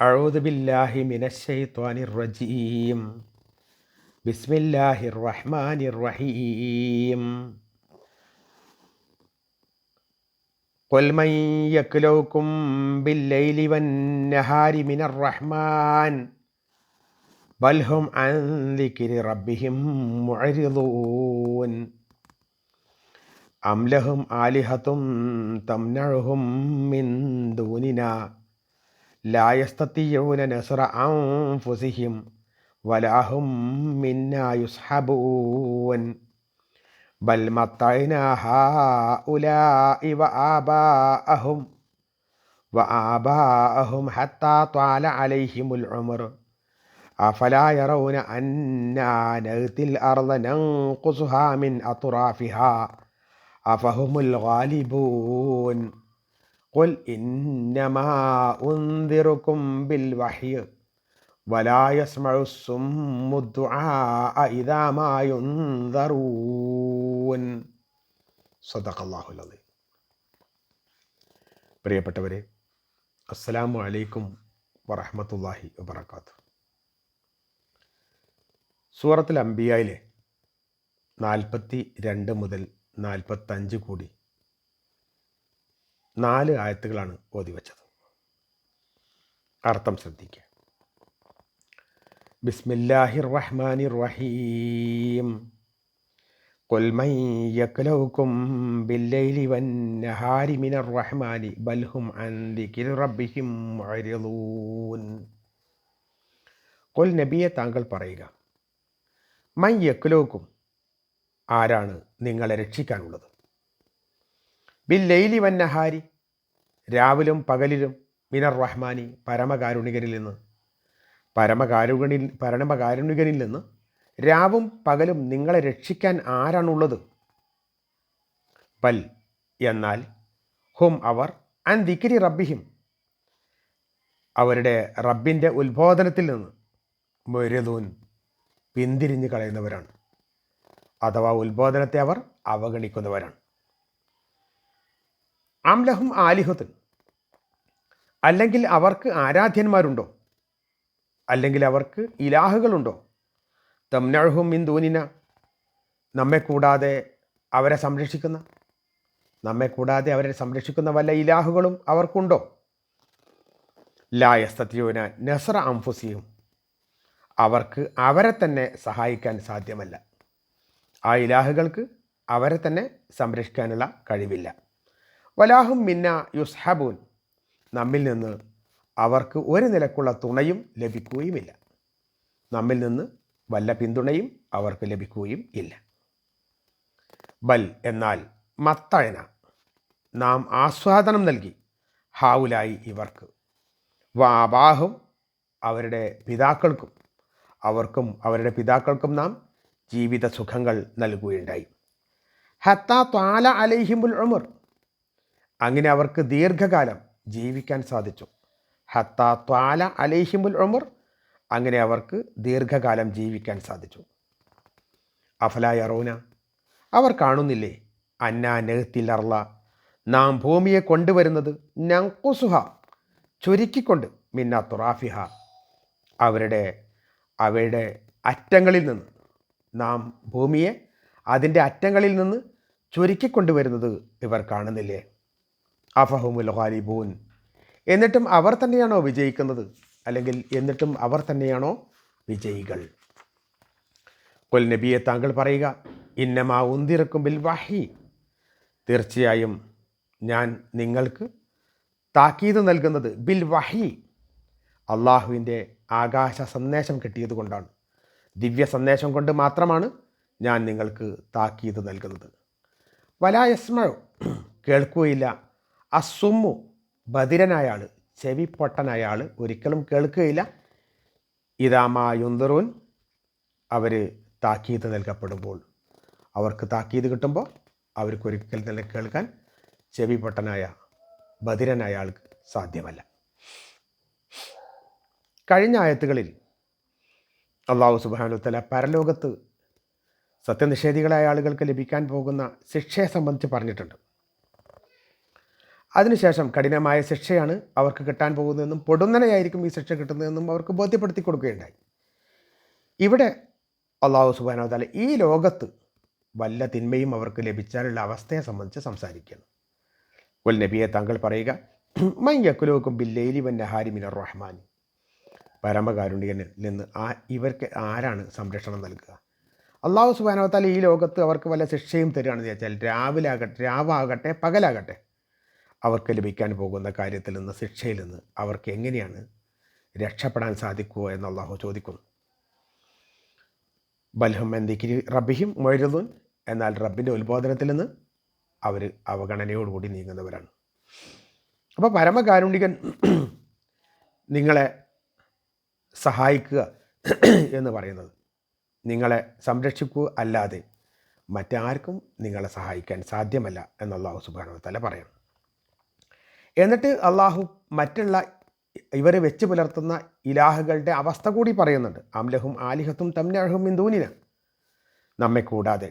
أعوذ بالله من الشيطان الرجيم بسم الله الرحمن الرحيم قل من يكلوكم بالليل والنهار من الرحمن بل هم عن ذكر ربهم معرضون أم لهم آلهة تمنعهم من دوننا لا يستطيعون نصر أنفسهم ولا هم منا يسحبون. بل متعنا هؤلاء وآباءهم وآباءهم حتى طال عليهم العمر. أفلا يرون أنا نأتي الأرض ننقصها من أطرافها؟ أفهم الغالبون. قل إنما أنذركم بالوحي ولا يسمع الصم الدعاء إذا ما ينذرون صدق الله العظيم പ്രിയപ്പെട്ടവരെ അസ്സലാമു അലൈക്കും വറഹമത്തല്ലാഹി വബർക്കാത്തു സൂറത്തിൽ അംബിയയിലെ നാൽപ്പത്തി രണ്ട് മുതൽ നാൽപ്പത്തഞ്ച് കൂടി നാല് ആയത്തുകളാണ് ഓതി വച്ചത് അർത്ഥം ശ്രദ്ധിക്കുക ബിസ്മില്ലാഹിർ റഹ്മാനിർ റഹീം قل من يكلوكم بالليل والنهار من الرحمن بل هم عن ذكر ربهم معرضون قل നബിയെ താങ്കൾ പറയുക മൈ യക്ലോക്കും ആരാണ് നിങ്ങളെ രക്ഷിക്കാനുള്ളത് ബിൽ ലൈലി വന്നഹാരി രാവിലും പകലിലും മിനർ റഹ്മാനി പരമകാരുണികരിൽ നിന്ന്. പരമകാരുണിൽ പരമകാരുണികരിൽ നിന്ന് രാവും പകലും നിങ്ങളെ രക്ഷിക്കാൻ ആരാണുള്ളത്? ബൽ എന്നാൽ ഹും അവർ അൻ ദിക്കിരി റബ്ബിഹിം. അവരുടെ റബ്ബിന്റെ ഉത്ബോധനത്തിൽ നിന്ന് മൊരുതൂൻ പിന്തിരിഞ്ഞ് കളയുന്നവരാണ്. അഥവാ ഉത്ബോധനത്തെ അവർ അവഗണിക്കുന്നവരാണ്. അംലഹും ആലിഹത്തുൻ അല്ലെങ്കിൽ അവർക്ക് ആരാധ്യന്മാരുണ്ടോ? അല്ലെങ്കിൽ അവർക്ക് ഇലാഹുകളുണ്ടോ? തംനഴഹും മിൻ ദൂനിന. നമ്മെ കൂടാതെ അവരെ സംരക്ഷിക്കുന്ന നമ്മെ കൂടാതെ അവരെ സംരക്ഷിക്കുന്ന വല്ല ഇലാഹുകളും അവർക്കുണ്ടോ? ലായസ്തത്യോന നസറ അംഫുസിയും അവർക്ക് അവരെ തന്നെ സഹായിക്കാൻ സാധ്യമല്ല. ആ ഇലാഹുകൾക്ക് അവരെ തന്നെ സംരക്ഷിക്കാനുള്ള കഴിവില്ല. വലാഹും മിന്ന യുസ്ഹബൂൻ. നമ്മിൽ നിന്ന് അവർക്ക് ഒരു നിലക്കുള്ള തുണയും ലഭിക്കുകയുമില്ല. നമ്മിൽ നിന്ന് വല്ല പിന്തുണയും അവർക്ക് ലഭിക്കുകയും ഇല്ല. ബൽ എന്നാൽ മത്തഴന നാം ആസ്വാദനം നൽകി ഹാവുലായി ഇവർക്ക്. വാബാഹും അവരുടെ പിതാക്കൾക്കും അവർക്കും അവരുടെ പിതാക്കൾക്കും നാം ജീവിത സുഖങ്ങൾ നൽകുകയുണ്ടായി. ഹത്താ ത്വാല അലൈഹിമുൽ ഉമർ. അങ്ങനെ അവർക്ക് ദീർഘകാലം ജീവിക്കാൻ സാധിച്ചു. ഹത്താ ത്വാല അലേഹിമുൽ ഉമർ അങ്ങനെ അവർക്ക് ദീർഘകാലം ജീവിക്കാൻ സാധിച്ചു. അഫലായ റോന അവർ കാണുന്നില്ലേ? അന്ന നെഹത്തിലർല നാം ഭൂമിയെ കൊണ്ടുവരുന്നത് നങ്കുസുഹ ചുരുക്കിക്കൊണ്ട് മിന്ന തുറാഫിഹ. അവരുടെ അവയുടെ അറ്റങ്ങളിൽ നിന്ന് നാം ഭൂമിയെ അതിന്റെ അറ്റങ്ങളിൽ നിന്ന് ചുരുക്കിക്കൊണ്ടുവരുന്നത് ഇവർ കാണുന്നില്ലേ? അഫഹുമുൽ ഖാലിബൂൻ എന്നിട്ടും അവർ തന്നെയാണോ വിജയിക്കുന്നത്? അല്ലെങ്കിൽ എന്നിട്ടും അവർ തന്നെയാണോ വിജയികൾ? കൊൽ നബിയെ താങ്കൾ പറയുക ഇന്നമാ ഉന്തിറക്കും ബിൽ വഹി. തീർച്ചയായും ഞാൻ നിങ്ങൾക്ക് താക്കീത് നൽകുന്നത് ബിൽ വഹി. അള്ളാഹുവിന്റെ ആകാശ സന്ദേശം കിട്ടിയതുകൊണ്ടാണ് ദിവ്യ സന്ദേശം കൊണ്ട് മാത്രമാണ് ഞാൻ നിങ്ങൾക്ക് താക്കീത് നൽകുന്നത്. വലായസ്മഴോ കേൾക്കുകയില്ല. അസുമ്മു ബദിരനായ ആൾ ചെവി പൊട്ടനായ ആൾ ഒരിക്കലും കേൾക്കുകയില്ല. ഇതാമാ യുന്തറൂൻ അവർ താക്കീത് നൽകപ്പെടുമ്പോൾ അവർക്ക് താക്കീത് കിട്ടുമ്പോൾ അവർക്കൊരിക്കൽ തന്നെ കേൾക്കാൻ ചെവി പൊട്ടനായ ബദിരനായ ആൾക്ക് സാധ്യമല്ല. കഴിഞ്ഞ ആയത്തുകളിൽ അള്ളാഹു സുബാനുത്തല പരലോകത്ത് സത്യനിഷേധികളായ ആളുകൾക്ക് ലഭിക്കാൻ പോകുന്ന ശിക്ഷയെ സംബന്ധിച്ച് പറഞ്ഞിട്ടുണ്ട്. അതിനുശേഷം കഠിനമായ ശിക്ഷയാണ് അവർക്ക് കിട്ടാൻ പോകുന്നതെന്നും പൊടുന്നനെയായിരിക്കും ഈ ശിക്ഷ കിട്ടുന്നതെന്നും അവർക്ക് ബോധ്യപ്പെടുത്തി കൊടുക്കുകയുണ്ടായി. ഇവിടെ അള്ളാഹു സുബാനോ താല ഈ ലോകത്ത് വല്ല തിന്മയും അവർക്ക് ലഭിച്ചാലുള്ള അവസ്ഥയെ സംബന്ധിച്ച് സംസാരിക്കുന്നു. ഉൽ നബിയെ താങ്കൾ പറയുക മയ്യക്കുലോക്കും ബില്ലേലി വൻ നഹാരി മിനർ റഹ്മാൻ പരമകാരുണ്യനിൽ നിന്ന് ആ ഇവർക്ക് ആരാണ് സംരക്ഷണം നൽകുക? അള്ളാഹു സുബാനോത്താൽ ഈ ലോകത്ത് അവർക്ക് വല്ല ശിക്ഷയും തരികയാണെന്ന് വെച്ചാൽ രാവിലെ ആകട്ടെ രാവാകട്ടെ പകലാകട്ടെ അവർക്ക് ലഭിക്കാൻ പോകുന്ന കാര്യത്തിൽ നിന്ന് ശിക്ഷയിൽ നിന്ന് അവർക്ക് എങ്ങനെയാണ് രക്ഷപ്പെടാൻ സാധിക്കുക എന്ന് അള്ളാഹു ചോദിക്കുന്നു. ബൽഹം എന്തിക്കിരി റബ്ബിഹിം മൊഴുതുൻ എന്നാൽ റബ്ബിന്റെ ഉത്ബോധനത്തിൽ നിന്ന് അവർ അവഗണനയോടുകൂടി നീങ്ങുന്നവരാണ്. അപ്പോൾ പരമകാരുണികൻ നിങ്ങളെ സഹായിക്കുക എന്ന് പറയുന്നത് നിങ്ങളെ സംരക്ഷിക്കുക അല്ലാതെ മറ്റാർക്കും നിങ്ങളെ സഹായിക്കാൻ സാധ്യമല്ല എന്ന് അള്ളാഹു സുബാനോ തല പറയണം. എന്നിട്ട് അള്ളാഹു മറ്റുള്ള ഇവർ വെച്ച് പുലർത്തുന്ന ഇലാഹുകളുടെ അവസ്ഥ കൂടി പറയുന്നുണ്ട്. അംലഹും ആലിഹത്തും തമ്നഹും ഇന്ദൂനിന നമ്മെ കൂടാതെ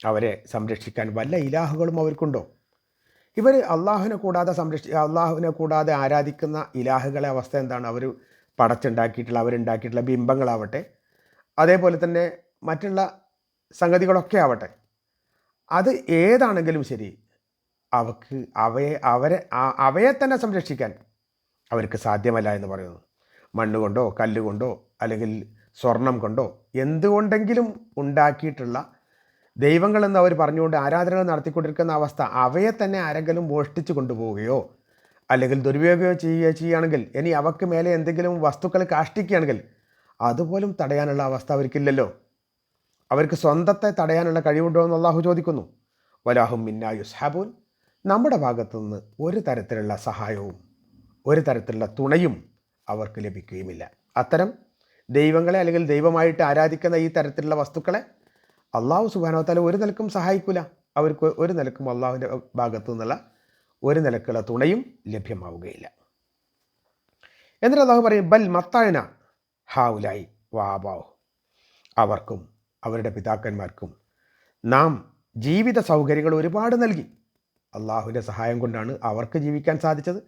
അവരെ സംരക്ഷിക്കാൻ വല്ല ഇലാഹുകളും അവർക്കുണ്ടോ? ഇവർ അള്ളാഹുവിനെ കൂടാതെ സംരക്ഷി അള്ളാഹുവിനെ കൂടാതെ ആരാധിക്കുന്ന ഇലാഹുകളെ അവസ്ഥ എന്താണ്? അവർ പടച്ചുണ്ടാക്കിയിട്ടുള്ള അവരുണ്ടാക്കിയിട്ടുള്ള ബിംബങ്ങളാവട്ടെ അതേപോലെ തന്നെ മറ്റുള്ള സംഗതികളൊക്കെ ആവട്ടെ. അത് ഏതാണെങ്കിലും ശരി അവക്ക് അവയെ അവരെ അവയെ തന്നെ സംരക്ഷിക്കാൻ അവർക്ക് സാധ്യമല്ല എന്ന് പറയുന്നു മണ്ണുകൊണ്ടോ കല്ലുകൊണ്ടോ അല്ലെങ്കിൽ സ്വർണം കൊണ്ടോ എന്തുകൊണ്ടെങ്കിലും ഉണ്ടാക്കിയിട്ടുള്ള ദൈവങ്ങളെന്ന് അവർ പറഞ്ഞുകൊണ്ട് ആരാധനകൾ നടത്തിക്കൊണ്ടിരിക്കുന്ന അവസ്ഥ അവയെ തന്നെ ആരെങ്കിലും മോഷ്ടിച്ചു കൊണ്ടുപോവുകയോ അല്ലെങ്കിൽ ദുരുപയോഗം ചെയ്യുകയോ ചെയ്യുകയാണെങ്കിൽ ഇനി അവക്ക് മേലെ എന്തെങ്കിലും വസ്തുക്കൾ കാഷ്ടിക്കുകയാണെങ്കിൽ അതുപോലും തടയാനുള്ള അവസ്ഥ അവർക്കില്ലല്ലോ. അവർക്ക് സ്വന്തത്തെ തടയാനുള്ള കഴിവുണ്ടോ എന്ന് അള്ളാഹു ചോദിക്കുന്നു. വലാഹും മിന്നാ യുസ്ഹാബൂൻ. നമ്മുടെ ഭാഗത്തു നിന്ന് ഒരു തരത്തിലുള്ള സഹായവും ഒരു തരത്തിലുള്ള തുണയും അവർക്ക് ലഭിക്കുകയുമില്ല. അത്തരം ദൈവങ്ങളെ അല്ലെങ്കിൽ ദൈവമായിട്ട് ആരാധിക്കുന്ന ഈ തരത്തിലുള്ള വസ്തുക്കളെ അള്ളാഹു സുബാനോത്താല ഒരു നിലക്കും സഹായിക്കില്ല അവർക്ക് ഒരു നിലക്കും അള്ളാഹുവിന്റെ ഭാഗത്തു നിന്നുള്ള ഒരു നിലക്കുള്ള തുണയും ലഭ്യമാവുകയില്ല. എന്നിട്ട് അള്ളാഹു പറയും ബൽ മത്തായന ഹാവുലായി വാബാവ് അവർക്കും അവരുടെ പിതാക്കന്മാർക്കും നാം ജീവിത സൗകര്യങ്ങൾ ഒരുപാട് നൽകി. അള്ളാഹുവിന്റെ സഹായം കൊണ്ടാണ് അവർക്ക് ജീവിക്കാൻ സാധിച്ചത്.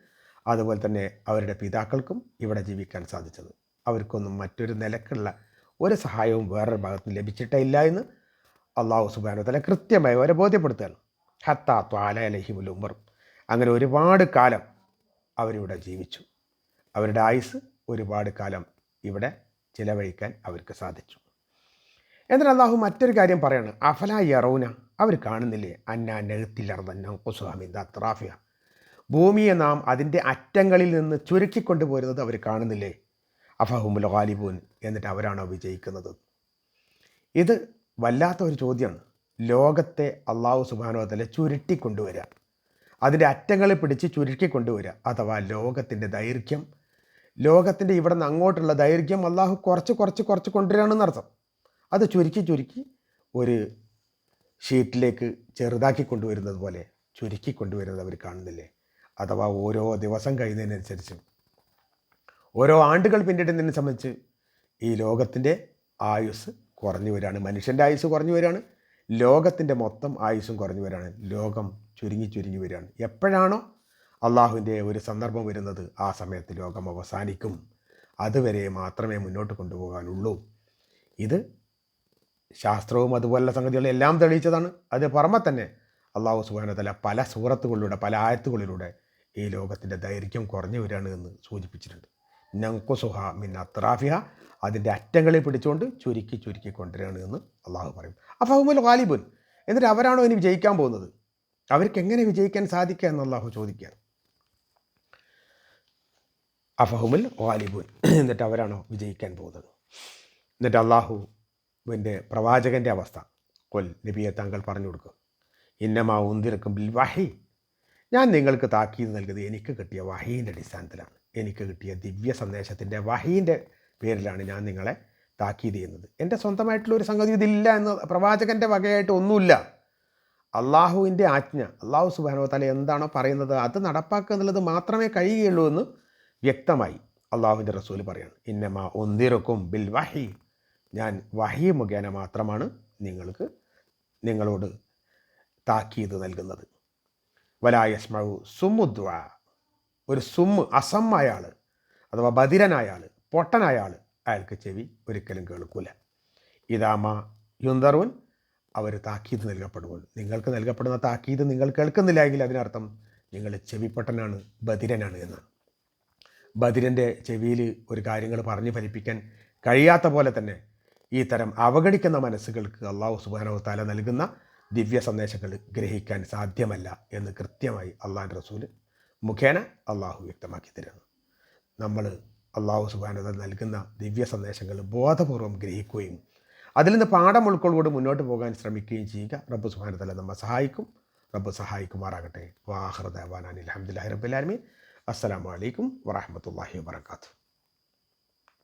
അതുപോലെ തന്നെ അവരുടെ പിതാക്കൾക്കും ഇവിടെ ജീവിക്കാൻ സാധിച്ചത്. അവർക്കൊന്നും മറ്റൊരു നിലക്കുള്ള ഒരു സഹായവും വേറൊരു ഭാഗത്ത് ലഭിച്ചിട്ടേ ഇല്ല എന്ന് അള്ളാഹു സുബാനോ തന്നെ കൃത്യമായി അവരെ ബോധ്യപ്പെടുത്തുകയാണ്. ഹത്താ ത്വാല അലഹിമുൽ അങ്ങനെ ഒരുപാട് കാലം അവരിവിടെ ജീവിച്ചു. അവരുടെ ആയുസ് ഒരുപാട് കാലം ഇവിടെ ചിലവഴിക്കാൻ അവർക്ക് സാധിച്ചു. എന്നാൽ അള്ളാഹു മറ്റൊരു കാര്യം പറയാണ്. അഫല യറൂന അവർ കാണുന്നില്ലേ? അന്ന അത്രാഫിയ ഭൂമിയെ നാം അതിന്റെ അറ്റങ്ങളിൽ നിന്ന് ചുരുക്കിക്കൊണ്ടുപോരുന്നത് അവർ കാണുന്നില്ലേ? അഫഹുമുൽ ഖാലിബൂൻ എന്നിട്ട് അവരാണോ വിജയിക്കുന്നത്? ഇത് വല്ലാത്ത ഒരു ചോദ്യമാണ് ലോകത്തെ അള്ളാഹു സുബാനോതലെ ചുരുട്ടിക്കൊണ്ടുവരിക അതിന്റെ അറ്റങ്ങളെ പിടിച്ച് ചുരുക്കിക്കൊണ്ടുവരിക അഥവാ ലോകത്തിന്റെ ദൈർഘ്യം ലോകത്തിന്റെ ഇവിടെ നിന്ന് അങ്ങോട്ടുള്ള ദൈർഘ്യം അള്ളാഹു കുറച്ച് കുറച്ച് കുറച്ച് കൊണ്ടുവരികയാണെന്ന് അർത്ഥം അത് ചുരുക്കി ചുരുക്കി ഒരു ഷീറ്റിലേക്ക് ചെറുതാക്കി കൊണ്ടുവരുന്നത് പോലെ ചുരുക്കി കൊണ്ടുവരുന്നത് അവർ കാണുന്നില്ലേ? അഥവാ ഓരോ ദിവസം കഴിയുന്നതിനനുസരിച്ച്. ഓരോ ആണ്ടുകൾ പിന്നിടുന്നതിനെ സംബന്ധിച്ച് ഈ ലോകത്തിന്റെ ആയുസ് കുറഞ്ഞു വരികയാണ് മനുഷ്യന്റെ ആയുസ് കുറഞ്ഞു വരികയാണ് ലോകത്തിന്റെ മൊത്തം ആയുസ്സും കുറഞ്ഞു വരികയാണ് ലോകം ചുരുങ്ങി ചുരുങ്ങി വരികയാണ്. എപ്പോഴാണോ അള്ളാഹുവിന്റെ ഒരു സന്ദർഭം വരുന്നത് ആ സമയത്ത് ലോകം അവസാനിക്കും. അതുവരെ മാത്രമേ മുന്നോട്ട് കൊണ്ടുപോകാനുള്ളൂ. ഇത് ശാസ്ത്രവും അതുപോലുള്ള സംഗതികളും എല്ലാം തെളിയിച്ചതാണ്. അത് പുറമെ തന്നെ അള്ളാഹു സുബാനതല പല സൂറത്തുകളിലൂടെ പല ആയത്തുകളിലൂടെ ഈ ലോകത്തിന്റെ ദൈർഘ്യം കുറഞ്ഞു വരികയാണ് എന്ന് സൂചിപ്പിച്ചിട്ടുണ്ട്. നങ്കുസുഹ മിൻ അത്രാഫിഹ അതിന്റെ അറ്റങ്ങളെ പിടിച്ചുകൊണ്ട് ചുരുക്കി ചുരുക്കി കൊണ്ടുവരികയാണ് എന്ന് അള്ളാഹു പറയും അഫഹുമുൽ ഖാലിബുൻ എന്നിട്ട് അവരാണോ ഇനി വിജയിക്കാൻ പോകുന്നത്? അവർക്ക് എങ്ങനെ വിജയിക്കാൻ സാധിക്കുക എന്ന് അള്ളാഹു ചോദിക്കുകയാണ്. അഫഹുമുൽ ഖാലിബുൻ എന്നിട്ട് അവരാണോ വിജയിക്കാൻ പോകുന്നത്? എന്നിട്ട് അള്ളാഹുവിന്റെ പ്രവാചകന്റെ അവസ്ഥ. കൊൽ നബിയെ താങ്കൾ പറഞ്ഞു കൊടുക്കും. ഇന്നമാ ഉന്തിരക്കും ബിൽ വഹി. ഞാൻ നിങ്ങൾക്ക് താക്കീത് നൽകിയത് എനിക്ക് കിട്ടിയ വഹീന്റെ അടിസ്ഥാനത്തിലാണ്. എനിക്ക് കിട്ടിയ ദിവ്യ സന്ദേശത്തിന്റെ വഹീന്റെ പേരിലാണ് ഞാൻ നിങ്ങളെ താക്കീത് ചെയ്യുന്നത്. എന്റെ സ്വന്തമായിട്ടുള്ള ഒരു സംഗതി ഇതില്ല എന്ന് പ്രവാചകന്റെ വകയായിട്ട് ഒന്നുമില്ല. അള്ളാഹുവിന്റെ ആജ്ഞ അള്ളാഹു സുബാനോ തല എന്താണോ പറയുന്നത് അത് നടപ്പാക്കുക എന്നുള്ളത് മാത്രമേ കഴിയുകയുള്ളൂ എന്ന് വ്യക്തമായി അള്ളാഹുവിന്റെ റസൂൽ പറയാണ്. ഇന്നമാ ഒന്തിരക്കും ബിൽ വഹി. ഞാൻ വഹി മുഖേന മാത്രമാണ് നിങ്ങൾക്ക് നിങ്ങളോട് താക്കീത് നൽകുന്നത്. വലായസ്മഴു സുമുദ്വ ഒരു സുമ്മ് അസമായ ആൾ അഥവാ ബധിരനായ ആൾ പൊട്ടനായ ആൾ അയാൾക്ക് ചെവി ഒരിക്കലും കേൾക്കൂല. ഇതാമ യുന്തറുൻ അവർ താക്കീത് നൽകപ്പെടുമ്പോൾ നിങ്ങൾക്ക് നൽകപ്പെടുന്ന താക്കീത് നിങ്ങൾ കേൾക്കുന്നില്ല എങ്കിൽ അതിനർത്ഥം നിങ്ങൾ ചെവിപ്പൊട്ടനാണ് ബധിരനാണ് എന്നാണ് ബധിരന്റെ ചെവിയിൽ ഒരു കാര്യങ്ങൾ പറഞ്ഞു ഫലിപ്പിക്കാൻ കഴിയാത്ത പോലെ തന്നെ ഈ തരം അവഗണിക്കുന്ന മനസ്സുകൾക്ക് അള്ളാഹു സുബാനോ താല നൽകുന്ന ദിവ്യ സന്ദേശങ്ങൾ ഗ്രഹിക്കാൻ സാധ്യമല്ല എന്ന് കൃത്യമായി അള്ളാഹു റസൂൽ മുഖേന അള്ളാഹു വ്യക്തമാക്കി തരുന്നു. നമ്മൾ അള്ളാഹു സുബാനത നൽകുന്ന ദിവ്യ സന്ദേശങ്ങൾ ബോധപൂർവം ഗ്രഹിക്കുകയും അതിൽ നിന്ന് പാഠം ഉൾക്കൊള്ളുകൊണ്ട് മുന്നോട്ട് പോകാൻ ശ്രമിക്കുകയും ചെയ്യുക റബ്ബ് സുബാനതല നമ്മെ സഹായിക്കും. റബ്ബ് സഹായിക്കുമാറാകട്ടെ. വാഹൃദാൻ അലഹമുല്ലാ റബ്ബുലാലമീൻ അസ്സാം വലൈക്കും വാഹമത്തല്ലാഹി വാത്തു